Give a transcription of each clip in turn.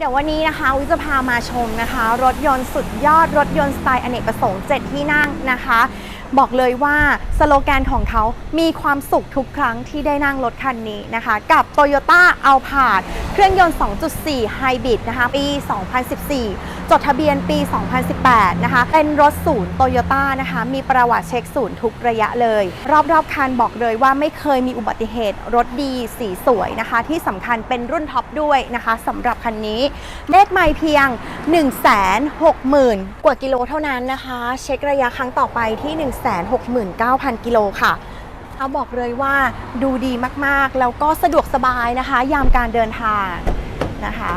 เดี๋ยววันนี้นะคะวิจะพามาชมนะคะ รถยนต์สุดยอดรถยนต์สไตล์อเนกประสงค์ 7 ที่นั่งนะคะ บอกเลยว่าสโลแกนของเขามีความสุขทุกครั้งที่ได้นั่งรถคันนี้นะคะ กับ Toyota a l p a r d เครื่องยนต์ 2.4 Hybrid นะคะ ปี 2014 จดทะเบียนปี 2018 นะคะ เป็นรถศูนย์โตโยต้านะคะ มีประวัติเช็คศูนย์ทุกระยะเลย รอบๆคันบอกเลยว่าไม่เคยมีอุบัติเหตุ รถดีสีสวยนะคะ ที่สำคัญเป็นรุ่นท็อปด้วยนะคะสำหรับคันนี้เลขไม่เพียง 160,000 กว่ากิโลเท่านั้นนะคะ เช็คระยะครั้งต่อไปที่ 1 169,000 กิโลค่ะเขาบอกเลยว่าดูดีมากๆ แล้วก็สะดวกสบายนะคะ ยามการเดินทางนะคะ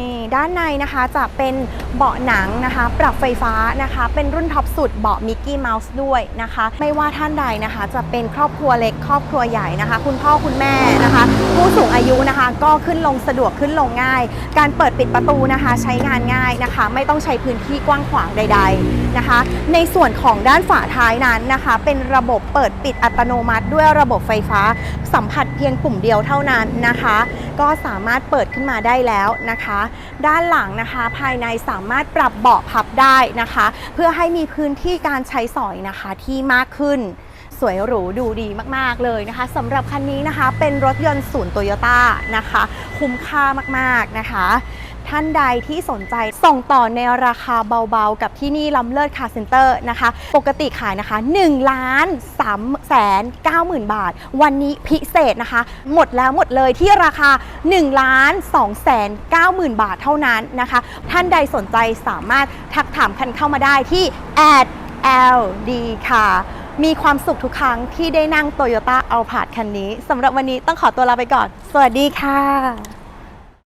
นี่ด้านในนะคะจะเป็นเบาะหนังนะคะ ปรับไฟฟ้านะคะ เป็นรุ่นท็อปสุดเบาะมิกกี้เมาส์ด้วยนะคะ ไม่ว่าท่านใดนะคะ จะเป็นครอบครัวเล็กครอบครัวใหญ่นะคะ คุณพ่อคุณแม่นะคะ ผู้สูงอายุนะคะ ก็ขึ้นลงสะดวกขึ้นลงง่าย การเปิดปิดประตูนะคะ ใช้งานง่ายนะคะ ไม่ต้องใช้พื้นที่กว้างขวางใด ๆนะคะ ในส่วนของด้านฝาท้ายนั้นนะคะ เป็นระบบเปิดปิดอัตโนมัติ ด้วยระบบไฟฟ้า สัมผัสเพียงปุ่มเดียวเท่านั้นนะคะ ก็สามารถเปิดขึ้นมาได้แล้วนะคะ ด้านหลังนะคะภายในสามารถปรับเบาะพับได้นะคะ เพื่อให้มีพื้นที่การใช้สอยนะคะที่มากขึ้นสวยหรูดูดีมาก ๆ เลยนะคะสำหรับคันนี้นะคะเป็นรถยนต์ศูนย์โตโยต้านะคะ คุ้มค่ามาก ๆ นะคะ ท่านใดที่สนใจส่งต่อในราคาเบาๆ กับที่นี่ลำเลิศคาเซ็นเตอร์นะคะ ปกติขายนะคะ1ล้าน3แสน9หมื่นบาท วันนี้พิเศษนะคะ หมดแล้วหมดเลยที่ราคา1ล้าน2แสน9หมื่นบาทเท่านั้นนะคะ ท่านใดสนใจสามารถทักถามกันเข้ามาได้ที่ at LD ค่ะมีความสุขทุกครั้งที่ได้นั่ง Toyota a l p a r d คันนี้สำหรับวันนี้ต้องขอตัวลาไปก่อน สวัสดีค่ะ